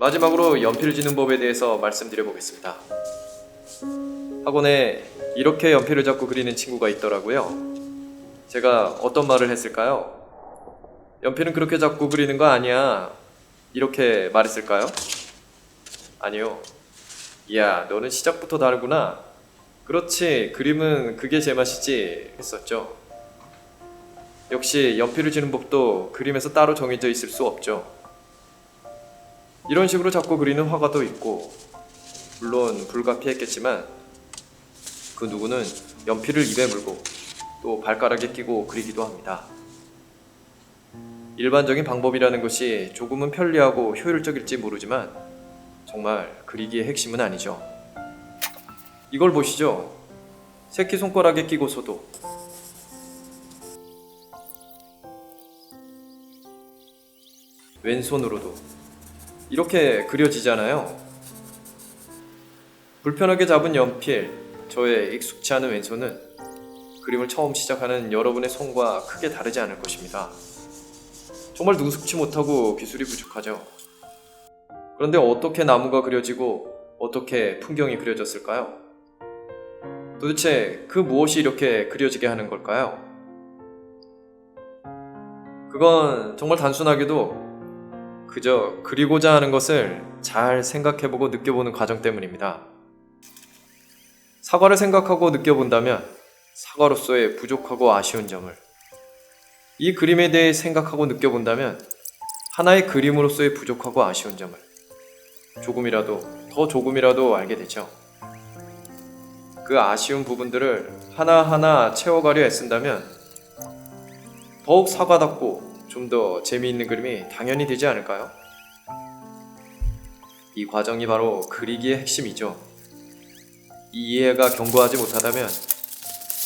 마지막으로 연필 지는 법에 대해서 말씀드려 보겠습니다. 학원에 이렇게 연필을 잡고 그리는 친구가 있더라고요. 제가 어떤 말을 했을까요? 연필은 그렇게 잡고 그리는 거 아니야. 이렇게 말했을까요? 아니요. 이야, 너는 시작부터 다르구나. 그렇지, 그림은 그게 제맛이지. 했었죠. 역시 연필을 지는 법도 그림에서 따로 정해져 있을 수 없죠. 이런 식으로 잡고 그리는 화가도 있고, 물론 불가피했겠지만, 그 누구는 연필을 입에 물고 또 발가락에 끼고 그리기도 합니다. 일반적인 방법이라는 것이 조금은 편리하고 효율적일지 모르지만, 정말 그리기의 핵심은 아니죠. 이걸 보시죠. 새끼 손가락에 끼고서도 왼손으로도 이렇게 그려지잖아요. 불편하게 잡은 연필, 저의 익숙치 않은 왼손은 그림을 처음 시작하는 여러분의 손과 크게 다르지 않을 것입니다. 정말 능숙치 못하고 기술이 부족하죠. 그런데 어떻게 나무가 그려지고 어떻게 풍경이 그려졌을까요? 도대체 그 무엇이 이렇게 그려지게 하는 걸까요? 그건 정말 단순하게도 그저 그리고자 하는 것을 잘 생각해보고 느껴보는 과정 때문입니다. 사과를 생각하고 느껴본다면 사과로서의 부족하고 아쉬운 점을 이 그림에 대해 생각하고 느껴본다면 하나의 그림으로서의 부족하고 아쉬운 점을 조금이라도 더 조금이라도 알게 되죠. 그 아쉬운 부분들을 하나하나 채워가려 애쓴다면 더욱 사과답고 좀 더 재미있는 그림이 당연히 되지 않을까요? 이 과정이 바로 그리기의 핵심이죠. 이 이해가 견고하지 못하다면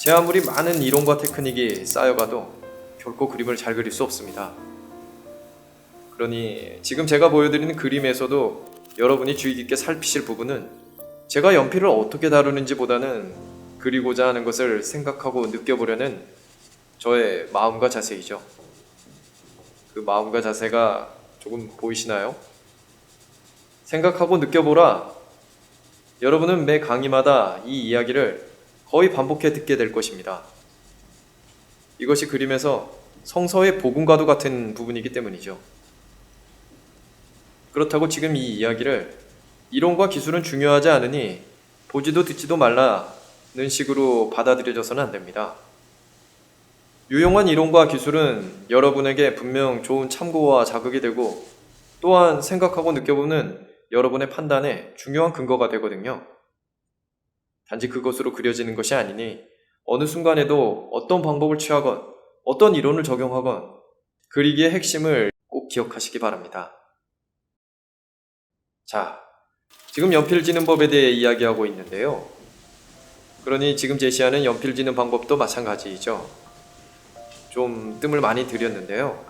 제 아무리 많은 이론과 테크닉이 쌓여가도 결코 그림을 잘 그릴 수 없습니다. 그러니 지금 제가 보여드리는 그림에서도 여러분이 주의 깊게 살피실 부분은 제가 연필을 어떻게 다루는지 보다는 그리고자 하는 것을 생각하고 느껴보려는 저의 마음과 자세이죠. 그 마음과 자세가 조금 보이시나요? 생각하고 느껴보라. 여러분은 매 강의마다 이 이야기를 거의 반복해 듣게 될 것입니다. 이것이 그림에서 성서의 복음과도 같은 부분이기 때문이죠. 그렇다고 지금 이 이야기를 이론과 기술은 중요하지 않으니 보지도 듣지도 말라는 식으로 받아들여져서는 안 됩니다. 유용한 이론과 기술은 여러분에게 분명 좋은 참고와 자극이 되고 또한 생각하고 느껴보는 여러분의 판단에 중요한 근거가 되거든요. 단지 그것으로 그려지는 것이 아니니 어느 순간에도 어떤 방법을 취하건 어떤 이론을 적용하건 그리기의 핵심을 꼭 기억하시기 바랍니다. 자, 지금 연필 지는 법에 대해 이야기하고 있는데요. 그러니 지금 제시하는 연필 지는 방법도 마찬가지이죠. 좀 뜸을 많이 들였는데요.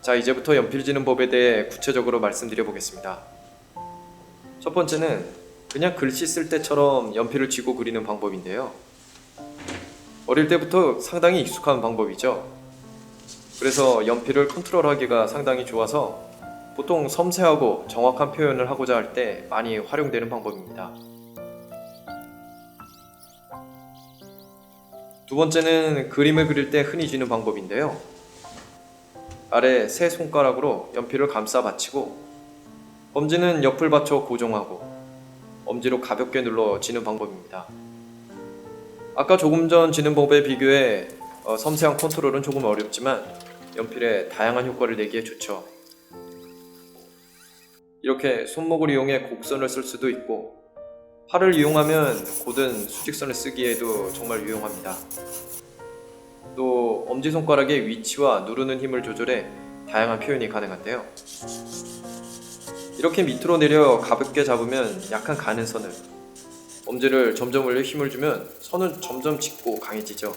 자, 이제부터 연필 지는 법에 대해 구체적으로 말씀드려 보겠습니다. 첫 번째는 그냥 글씨 쓸 때처럼 연필을 쥐고 그리는 방법인데요. 어릴 때부터 상당히 익숙한 방법이죠. 그래서 연필을 컨트롤하기가 상당히 좋아서 보통 섬세하고 정확한 표현을 하고자 할 때 많이 활용되는 방법입니다. 두 번째는 그림을 그릴 때 흔히 쥐는 방법인데요. 아래 세 손가락으로 연필을 감싸 받치고 엄지는 옆을 받쳐 고정하고 엄지로 가볍게 눌러 쥐는 방법입니다. 아까 조금 전 쥐는 법에 비교해 어, 섬세한 컨트롤은 조금 어렵지만 연필에 다양한 효과를 내기에 좋죠. 이렇게 손목을 이용해 곡선을 쓸 수도 있고 팔을 이용하면 곧은 수직선을 쓰기에도 정말 유용합니다. 또 엄지손가락의 위치와 누르는 힘을 조절해 다양한 표현이 가능한데요. 이렇게 밑으로 내려 가볍게 잡으면 약간 가는 선을 엄지를 점점 올려 힘을 주면 선은 점점 짙고 강해지죠.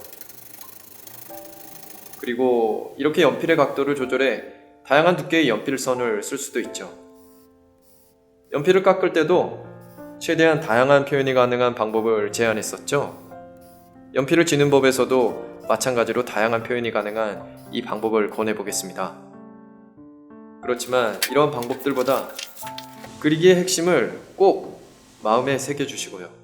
그리고 이렇게 연필의 각도를 조절해 다양한 두께의 연필선을 쓸 수도 있죠. 연필을 깎을 때도 최대한 다양한 표현이 가능한 방법을 제안했었죠. 연필을 지는 법에서도 마찬가지로 다양한 표현이 가능한 이 방법을 권해보겠습니다. 그렇지만 이런 방법들보다 그리기의 핵심을 꼭 마음에 새겨주시고요.